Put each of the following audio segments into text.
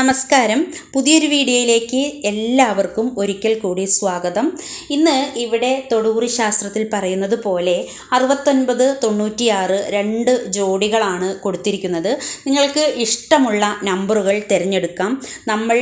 നമസ്കാരം. പുതിയൊരു വീഡിയോയിലേക്ക് എല്ലാവർക്കും ഒരിക്കൽ കൂടി സ്വാഗതം. ഇന്ന് ഇവിടെ തൊടുകുറി ശാസ്ത്രത്തിൽ പറയുന്നത് പോലെ അറുപത്തൊൻപത് തൊണ്ണൂറ്റിയാറ് രണ്ട് ജോഡികളാണ് കൊടുത്തിരിക്കുന്നത്. നിങ്ങൾക്ക് ഇഷ്ടമുള്ള നമ്പറുകൾ തിരഞ്ഞെടുക്കാം. നമ്മൾ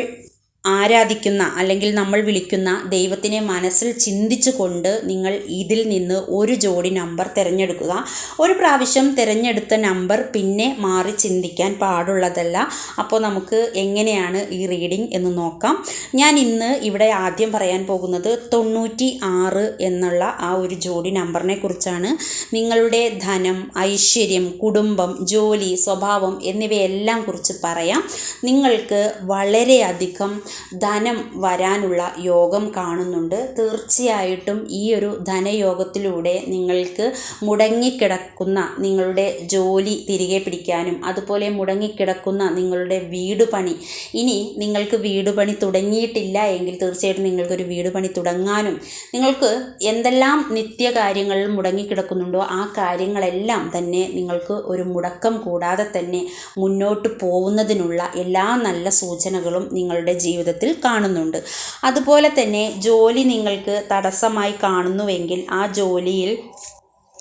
ആരാധിക്കുന്ന അല്ലെങ്കിൽ നമ്മൾ വിളിക്കുന്ന ദൈവത്തിനെ മനസ്സിൽ ചിന്തിച്ചുകൊണ്ട് നിങ്ങൾ ഇതിൽ നിന്ന് ഒരു ജോഡി നമ്പർ തിരഞ്ഞെടുക്കുക. ഒരു പ്രാവശ്യം തിരഞ്ഞെടുത്ത നമ്പർ പിന്നെ മാറി ചിന്തിക്കാൻ പാടുള്ളതല്ല. അപ്പോൾ നമുക്ക് എങ്ങനെയാണ് ഈ റീഡിംഗ് എന്ന് നോക്കാം. ഞാൻ ഇന്ന് ഇവിടെ ആദ്യം പറയാൻ പോകുന്നത് തൊണ്ണൂറ്റി ആറ് എന്നുള്ള ആ ഒരു ജോഡി നമ്പറിനെ കുറിച്ചാണ്. നിങ്ങളുടെ ധനം ഐശ്വര്യം കുടുംബം ജോലി സ്വഭാവം എന്നിവയെല്ലാം കുറിച്ച് പറയാം. നിങ്ങൾക്ക് വളരെയധികം ധനം വരാനുള്ള യോഗം കാണുന്നുണ്ട്. തീർച്ചയായിട്ടും ഈ ഒരു ധനയോഗത്തിലൂടെ നിങ്ങൾക്ക് മുടങ്ങിക്കിടക്കുന്ന നിങ്ങളുടെ ജോലി തിരികെ പിടിക്കാനും അതുപോലെ മുടങ്ങിക്കിടക്കുന്ന നിങ്ങളുടെ വീട് പണി. ഇനി നിങ്ങൾക്ക് വീട് പണി തുടങ്ങിയിട്ടില്ല എങ്കിൽ തീർച്ചയായിട്ടും നിങ്ങൾക്കൊരു വീട് പണി തുടങ്ങാനും നിങ്ങൾക്ക് എന്തെല്ലാം നിത്യകാര്യങ്ങൾ മുടങ്ങിക്കിടക്കുന്നുണ്ടോ ആ കാര്യങ്ങളെല്ലാം തന്നെ നിങ്ങൾക്ക് ഒരു മുടക്കം കൂടാതെ തന്നെ മുന്നോട്ട് പോകുന്നതിനുള്ള എല്ലാ നല്ല സൂചനകളും നിങ്ങളുടെ ജീവിതത്തിൽ കാണുന്നുണ്ട്. അതുപോലെ തന്നെ ജോലി നിങ്ങൾക്ക് തടസ്സമായി കാണുന്നുവെങ്കിൽ ആ ജോലിയിൽ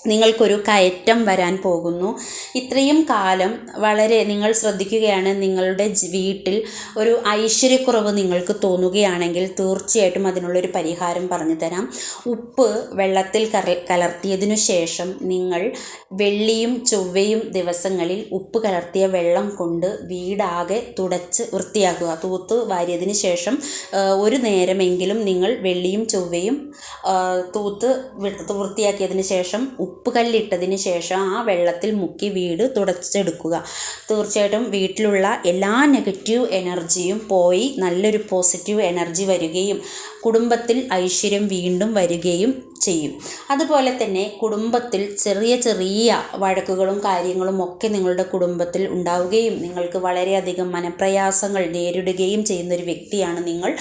നിങ്ങൾക്കൊരു കയറ്റം വരാൻ പോകുന്നു. ഇത്രയും കാലം വളരെ നിങ്ങൾ ശ്രദ്ധിക്കുകയാണ് നിങ്ങളുടെ വീട്ടിൽ ഒരു ഐശ്വര്യക്കുറവ് നിങ്ങൾക്ക് തോന്നുകയാണെങ്കിൽ തീർച്ചയായിട്ടും അതിനുള്ളൊരു പരിഹാരം പറഞ്ഞു തരാം. ഉപ്പ് വെള്ളത്തിൽ കലർത്തിയതിനു ശേഷം നിങ്ങൾ വെള്ളിയും ചൊവ്വയും ദിവസങ്ങളിൽ ഉപ്പ് കലർത്തിയ വെള്ളം കൊണ്ട് വീടാകെ തുടച്ച് വൃത്തിയാക്കുക. തൂത്ത് വാരിയതിന് ശേഷം ഒരു നേരമെങ്കിലും നിങ്ങൾ വെള്ളിയും ചൊവ്വയും തൂത്ത് വൃത്തിയാക്കിയതിന് ശേഷം ഉപ്പ് കല്ലിട്ടതിന് ശേഷം ആ വെള്ളത്തിൽ മുക്കി വീട് തുടച്ചെടുക്കുക. തീർച്ചയായിട്ടും വീട്ടിലുള്ള എല്ലാ നെഗറ്റീവ് എനർജിയും പോയി നല്ലൊരു പോസിറ്റീവ് എനർജി വരികയും കുടുംബത്തിൽ ഐശ്വര്യം വീണ്ടും വരികയും ചെയ്യും. അതുപോലെ തന്നെ കുടുംബത്തിൽ ചെറിയ ചെറിയ വഴക്കുകളും കാര്യങ്ങളും ഒക്കെ നിങ്ങളുടെ കുടുംബത്തിൽ ഉണ്ടാവുകയും നിങ്ങൾക്ക് വളരെയധികം മനപ്രയാസങ്ങൾ നേരിടുകയും ചെയ്യുന്ന ഒരു വ്യക്തിയാണ് നിങ്ങൾ.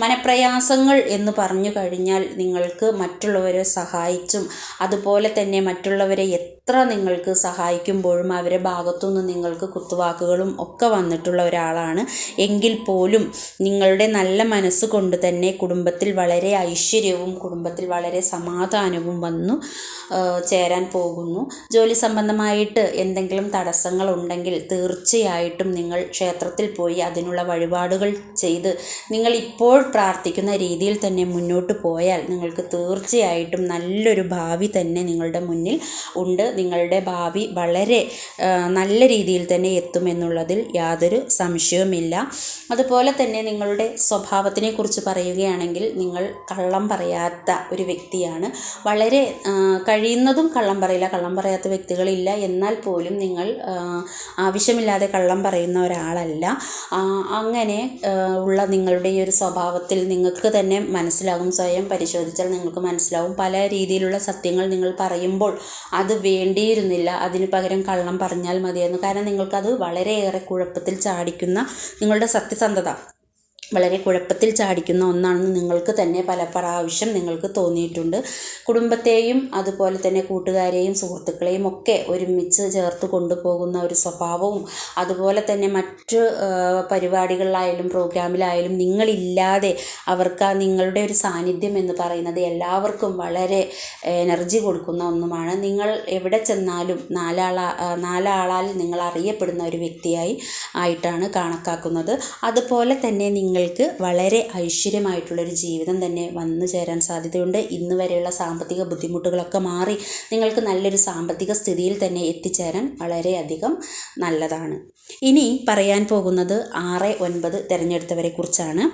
മനപ്രയാസങ്ങൾ എന്ന് പറഞ്ഞു കഴിഞ്ഞാൽ നിങ്ങൾക്ക് മറ്റുള്ളവരെ സഹായിച്ചും അതുപോലെ തന്നെ മറ്റുള്ളവരെ എത്ര നിങ്ങൾക്ക് സഹായിക്കുമ്പോഴും അവരെ ഭാഗത്തുനിന്ന് നിങ്ങൾക്ക് കുത്തുവാക്കുകളും ഒക്കെ വന്നിട്ടുള്ള ഒരാളാണ്. എങ്കിൽ പോലും നിങ്ങളുടെ നല്ല മനസ്സ് കൊണ്ട് തന്നെ കുടുംബത്തിൽ വളരെ ഐശ്വര്യവും കുടുംബത്തിൽ വളരെ സമാധാനവും വന്നു ചേരാൻ പോകുന്നു. ജോലി സംബന്ധമായിട്ട് എന്തെങ്കിലും തടസ്സങ്ങൾ ഉണ്ടെങ്കിൽ തീർച്ചയായിട്ടും നിങ്ങൾ ക്ഷേത്രത്തിൽ പോയി അതിനുള്ള വഴിപാടുകൾ ചെയ്ത് നിങ്ങൾ ഇപ്പോൾ പ്രാർത്ഥിക്കുന്ന രീതിയിൽ തന്നെ മുന്നോട്ട് പോയാൽ നിങ്ങൾക്ക് തീർച്ചയായിട്ടും നല്ലൊരു ഭാവി തന്നെ നിങ്ങളുടെ മുന്നിൽ ഉണ്ട്. നിങ്ങളുടെ ഭാവി വളരെ നല്ല രീതിയിൽ തന്നെ എത്തുമെന്നുള്ളതിൽ യാതൊരു സംശയവുമില്ല. അതുപോലെ തന്നെ നിങ്ങളുടെ സ്വഭാവത്തിനെ കുറിച്ച് പറയുകയാണെങ്കിൽ നിങ്ങൾ കള്ളം പറയാത്ത ഒരു വ്യക്തിയാണ്. വളരെ കഴിയുന്നതും കള്ളം പറയില്ല കള്ളം പറയാത്ത വ്യക്തികളില്ല. എന്നാൽ പോലും നിങ്ങൾ ആവശ്യമില്ലാതെ കള്ളം പറയുന്ന ഒരാളല്ല. അങ്ങനെ ഉള്ള നിങ്ങളുടെ ഈ ഒരു സ്വഭാവത്തിൽ നിങ്ങൾക്ക് തന്നെ മനസ്സിലാകും സ്വയം പരിശോധിച്ചാൽ നിങ്ങൾക്ക് മനസ്സിലാവും. പല രീതിയിലുള്ള സത്യങ്ങൾ നിങ്ങൾ പറയുമ്പോൾ അത് വേണ്ടിയിരുന്നില്ല. അതിന് പകരം കള്ളം പറഞ്ഞാൽ മതിയായിരുന്നു കാരണം നിങ്ങൾക്കത് വളരെയേറെ കുഴപ്പത്തിൽ ചാടിക്കുന്ന നിങ്ങളുടെ സത്യസന്ധത. വളരെ കുഴപ്പത്തിൽ ചാടിക്കുന്ന ഒന്നാണെന്ന് നിങ്ങൾക്ക് തന്നെ പല പ്രാവശ്യം നിങ്ങൾക്ക് തോന്നിയിട്ടുണ്ട്. കുടുംബത്തെയും അതുപോലെ തന്നെ കൂട്ടുകാരെയും സുഹൃത്തുക്കളെയും ഒക്കെ ഒരുമിച്ച് ചേർത്ത് കൊണ്ടുപോകുന്ന ഒരു സ്വഭാവവും അതുപോലെ തന്നെ മറ്റ് പരിപാടികളിലായാലും പ്രോഗ്രാമിലായാലും നിങ്ങളില്ലാതെ അവർക്ക് നിങ്ങളുടെ ഒരു സാന്നിധ്യം എന്ന് പറയുന്നത് എല്ലാവർക്കും വളരെ എനർജി കൊടുക്കുന്ന ഒന്നുമാണ്. നിങ്ങൾ എവിടെ ചെന്നാലും നാലാളാ നാലാളാൽ നിങ്ങൾ അറിയപ്പെടുന്ന ഒരു വ്യക്തിയായി ആയിട്ടാണ് കണക്കാക്കുന്നത്. അതുപോലെ തന്നെ നിങ്ങൾക്ക് വളരെ ഐശ്വര്യമായിട്ടുള്ളൊരു ജീവിതം തന്നെ വന്നു ചേരാൻ സാധ്യതയുണ്ട്. ഇന്ന് വരെയുള്ള സാമ്പത്തിക ബുദ്ധിമുട്ടുകളൊക്കെ മാറി നിങ്ങൾക്ക് നല്ലൊരു സാമ്പത്തിക സ്ഥിതിയിൽ തന്നെ എത്തിച്ചേരാൻ വളരെയധികം നല്ലതാണ്. ഇനി പറയാൻ പോകുന്നത് ആറ് ഒൻപത് തിരഞ്ഞെടുത്തവരെ കുറിച്ചാണ്.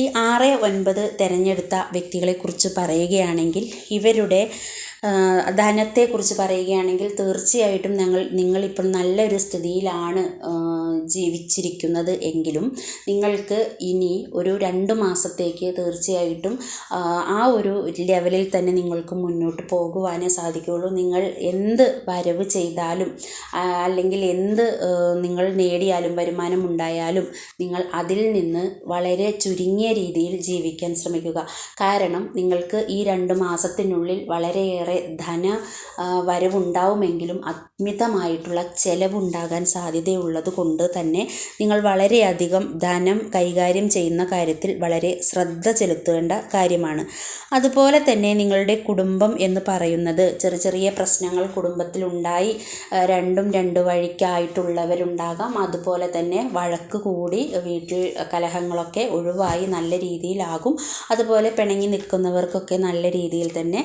ഈ ആറ് ഒൻപത് തിരഞ്ഞെടുത്ത വ്യക്തികളെക്കുറിച്ച് പറയുകയാണെങ്കിൽ ഇവരുടെ ധനത്തെക്കുറിച്ച് പറയുകയാണെങ്കിൽ തീർച്ചയായിട്ടും ഞങ്ങൾ നിങ്ങളിപ്പോൾ നല്ലൊരു സ്ഥിതിയിലാണ് ജീവിച്ചിരിക്കുന്നത് എങ്കിലും നിങ്ങൾക്ക് ഇനി ഒരു രണ്ട് മാസത്തേക്ക് തീർച്ചയായിട്ടും ആ, ഒരു ലെവലിൽ തന്നെ നിങ്ങൾക്ക് മുന്നോട്ട് പോകുവാനേ സാധിക്കുകയുള്ളൂ. നിങ്ങൾ എന്ത് വരവ് ചെയ്താലും അല്ലെങ്കിൽ എന്ത് നിങ്ങൾ നേടിയാലും വരുമാനം ഉണ്ടായാലും നിങ്ങൾ അതിൽ നിന്ന് വളരെ ചുരുങ്ങിയ രീതിയിൽ ജീവിക്കാൻ ശ്രമിക്കുക. കാരണം നിങ്ങൾക്ക് ഈ രണ്ട് മാസത്തിനുള്ളിൽ വളരെയേറെ വളരെയേറെ ധന വരവുണ്ടാവുമെങ്കിലും അമിതമായിട്ടുള്ള ചെലവുണ്ടാകാൻ സാധ്യതയുള്ളത് കൊണ്ട് തന്നെ നിങ്ങൾ വളരെയധികം ധനം കൈകാര്യം ചെയ്യുന്ന കാര്യത്തിൽ വളരെ ശ്രദ്ധ ചെലുത്തേണ്ട കാര്യമാണ്. അതുപോലെ തന്നെ നിങ്ങളുടെ കുടുംബം എന്ന് പറയുന്നത് ചെറിയ ചെറിയ പ്രശ്നങ്ങൾ കുടുംബത്തിലുണ്ടായി രണ്ടും രണ്ട് വഴിക്കായിട്ടുള്ളവരുണ്ടാകാം. അതുപോലെ തന്നെ വഴക്ക് കൂടി വീട്ടിൽ കലഹങ്ങളൊക്കെ ഒഴിവായി നല്ല രീതിയിലാകും. അതുപോലെ പിണങ്ങി നിൽക്കുന്നവർക്കൊക്കെ നല്ല രീതിയിൽ തന്നെ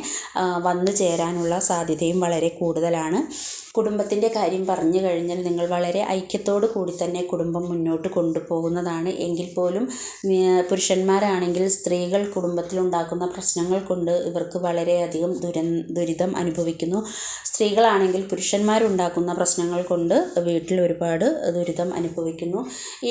വന്നു ചേരാനുള്ള സാധ്യതയും വളരെ കൂടുതലാണ്. കുടുംബത്തിന്റെ കാര്യം പറഞ്ഞു കഴിഞ്ഞാൽ നിങ്ങൾ വളരെ ഐക്യത്തോടു കൂടി തന്നെ കുടുംബം മുന്നോട്ട് കൊണ്ടുപോകുന്നതാണ്. എങ്കിൽ പോലും പുരുഷന്മാരാണെങ്കിൽ സ്ത്രീകൾ കുടുംബത്തിലുണ്ടാക്കുന്ന പ്രശ്നങ്ങൾ കൊണ്ട് ഇവർക്ക് വളരെയധികം ദുര ദുരിതം അനുഭവിക്കുന്നു. സ്ത്രീകളാണെങ്കിൽ പുരുഷന്മാരുണ്ടാക്കുന്ന പ്രശ്നങ്ങൾ കൊണ്ട് വീട്ടിൽ ഒരുപാട് ദുരിതം അനുഭവിക്കുന്നു.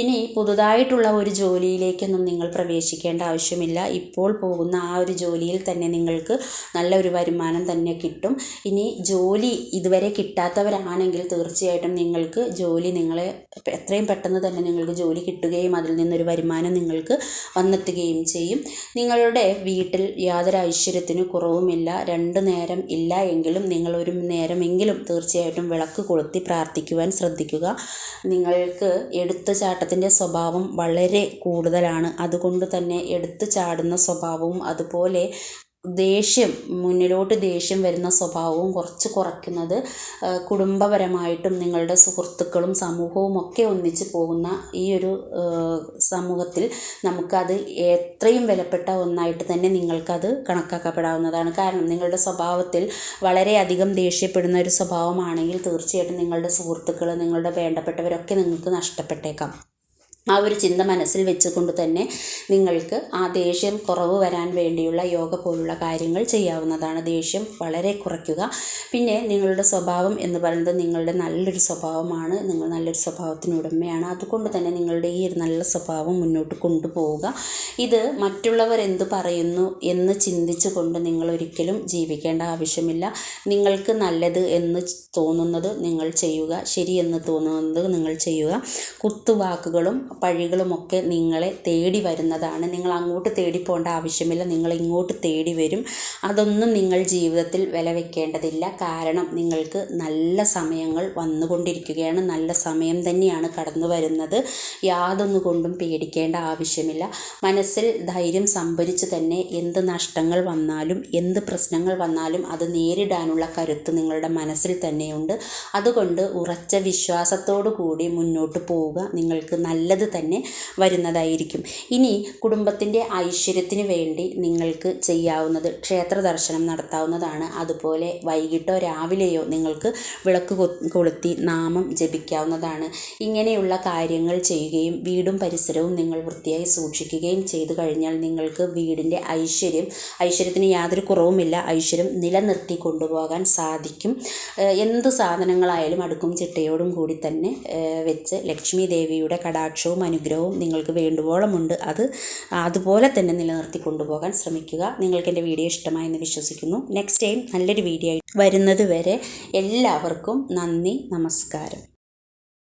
ഇനി പുതുതായിട്ടുള്ള ഒരു ജോലിയിലേക്കൊന്നും നിങ്ങൾ പ്രവേശിക്കേണ്ട ആവശ്യമില്ല. ഇപ്പോൾ പോകുന്ന ആ ഒരു ജോലിയിൽ തന്നെ നിങ്ങൾക്ക് നല്ലൊരു വരുമാനം തന്നെ കിട്ടും. ഇനി ജോലി ഇതുവരെ കിട്ടാത്തവരാണെങ്കിൽ തീർച്ചയായിട്ടും നിങ്ങൾക്ക് ജോലി നിങ്ങളെ എത്രയും പെട്ടെന്ന് തന്നെ നിങ്ങൾക്ക് ജോലി കിട്ടുകയും അതിൽ നിന്നൊരു വരുമാനം നിങ്ങൾക്ക് വന്നെത്തുകയും ചെയ്യും. നിങ്ങളുടെ വീട്ടിൽ യാതൊരു ഐശ്വര്യത്തിന് കുറവുമില്ല രണ്ട് നേരം ഇല്ല എങ്കിലും നിങ്ങൾ ഒരു നേരമെങ്കിലും തീർച്ചയായിട്ടും വിളക്ക് കൊളുത്തി പ്രാർത്ഥിക്കുവാൻ ശ്രദ്ധിക്കുക. നിങ്ങൾക്ക് എടുത്തുചാട്ടത്തിന്റെ സ്വഭാവം വളരെ കൂടുതലാണ്. അതുകൊണ്ട് തന്നെ എടുത്തു ചാടുന്ന സ്വഭാവവും അതുപോലെ ദേഷ്യം മുന്നിലോട്ട് ദേഷ്യം വരുന്ന സ്വഭാവവും കുറച്ച് കുറയ്ക്കുന്നത് കുടുംബപരമായിട്ടും നിങ്ങളുടെ സുഹൃത്തുക്കളും സമൂഹവും ഒക്കെ ഒന്നിച്ച് പോകുന്ന ഈ ഒരു സമൂഹത്തിൽ നമുക്കത് എത്രയും വിലപ്പെട്ട ഒന്നായിട്ട് തന്നെ നിങ്ങൾക്കത് കണക്കാക്കപ്പെടാവുന്നതാണ്. കാരണം നിങ്ങളുടെ സ്വഭാവത്തിൽ വളരെയധികം ദേഷ്യപ്പെടുന്ന ഒരു സ്വഭാവമാണെങ്കിൽ തീർച്ചയായിട്ടും നിങ്ങളുടെ സുഹൃത്തുക്കൾ നിങ്ങളുടെ വേണ്ടപ്പെട്ടവരൊക്കെ നിങ്ങൾക്ക് നഷ്ടപ്പെട്ടേക്കാം. ആ ഒരു ചിന്ത മനസ്സിൽ വെച്ചുകൊണ്ട് തന്നെ നിങ്ങൾക്ക് ആ ദേഷ്യം കുറവ് വരാൻ വേണ്ടിയുള്ള യോഗ പോലുള്ള കാര്യങ്ങൾ ചെയ്യാവുന്നതാണ്. ദേഷ്യം വളരെ കുറയ്ക്കുക. പിന്നെ നിങ്ങളുടെ സ്വഭാവം എന്ന് പറയുന്നത് നിങ്ങളുടെ നല്ലൊരു സ്വഭാവമാണ്. നിങ്ങൾ നല്ലൊരു സ്വഭാവത്തിന് ഉടമയാണ്. അതുകൊണ്ട് തന്നെ നിങ്ങളുടെ ഈ ഒരു നല്ല സ്വഭാവം മുന്നോട്ട് കൊണ്ടുപോവുക. ഇത് മറ്റുള്ളവർ എന്ത് പറയുന്നു എന്ന് ചിന്തിച്ചുകൊണ്ട് നിങ്ങൾ ഒരിക്കലും ജീവിക്കേണ്ട ആവശ്യമില്ല. നിങ്ങൾക്ക് നല്ലത് എന്ന് തോന്നുന്നത് നിങ്ങൾ ചെയ്യുക. ശരിയെന്ന് തോന്നുന്നത് നിങ്ങൾ ചെയ്യുക. കുത്തുവാക്കുകളും പഴികളുമൊക്കെ നിങ്ങളെ തേടി വരുന്നതാണ്. നിങ്ങൾ അങ്ങോട്ട് തേടി പോകേണ്ട ആവശ്യമില്ല. നിങ്ങൾ ഇങ്ങോട്ട് തേടി വരും. അതൊന്നും നിങ്ങൾ ജീവിതത്തിൽ വില വെക്കേണ്ടതില്ല. കാരണം നിങ്ങൾക്ക് നല്ല സമയങ്ങൾ വന്നുകൊണ്ടിരിക്കുകയാണ്. നല്ല സമയം തന്നെയാണ് കടന്നു വരുന്നത്. യാതൊന്നു കൊണ്ടും പേടിക്കേണ്ട ആവശ്യമില്ല. മനസ്സിൽ ധൈര്യം സംഭരിച്ച് തന്നെ എന്ത് നഷ്ടങ്ങൾ വന്നാലും എന്ത് പ്രശ്നങ്ങൾ വന്നാലും അത് നേരിടാനുള്ള കരുത്ത് നിങ്ങളുടെ മനസ്സിൽ തന്നെയുണ്ട്. അതുകൊണ്ട് ഉറച്ച വിശ്വാസത്തോടു കൂടി മുന്നോട്ട് പോവുക. നിങ്ങൾക്ക് നല്ലത് തന്നെ വരുന്നതായിരിക്കും. ഇനി കുടുംബത്തിന്റെ ഐശ്വര്യത്തിന് വേണ്ടി നിങ്ങൾക്ക് ചെയ്യാവുന്നത് ക്ഷേത്ര ദർശനം നടത്താവുന്നതാണ്. അതുപോലെ വൈകിട്ടോ രാവിലെയോ നിങ്ങൾക്ക് വിളക്ക് കൊളുത്തി നാമം ജപിക്കാവുന്നതാണ്. ഇങ്ങനെയുള്ള കാര്യങ്ങൾ ചെയ്യുകയും വീടും പരിസരവും നിങ്ങൾ വൃത്തിയായി സൂക്ഷിക്കുകയും ചെയ്തു കഴിഞ്ഞാൽ നിങ്ങൾക്ക് വീടിന്റെ ഐശ്വര്യം ഐശ്വര്യത്തിന് യാതൊരു കുറവുമില്ല. ഐശ്വര്യം നിലനിർത്തി കൊണ്ടുപോകാൻ സാധിക്കും. എന്ത് സാധനങ്ങളായാലും അടുക്കും ചിട്ടയോടും കൂടി തന്നെ വെച്ച് ലക്ഷ്മി ദേവിയുടെ കടാക്ഷവും അനുഗ്രഹവും നിങ്ങൾക്ക് വേണ്ടുവോളമുണ്ട്. അത് അതുപോലെ തന്നെ നിലനിർത്തി കൊണ്ടുപോകാൻ ശ്രമിക്കുക. നിങ്ങൾക്ക് എന്റെ വീഡിയോ ഇഷ്ടമായെന്ന് വിശ്വസിക്കുന്നു. നെക്സ്റ്റ് ടൈം നല്ലൊരു വീഡിയോ വരുന്നത് വരെ എല്ലാവർക്കും നന്ദി നമസ്കാരം.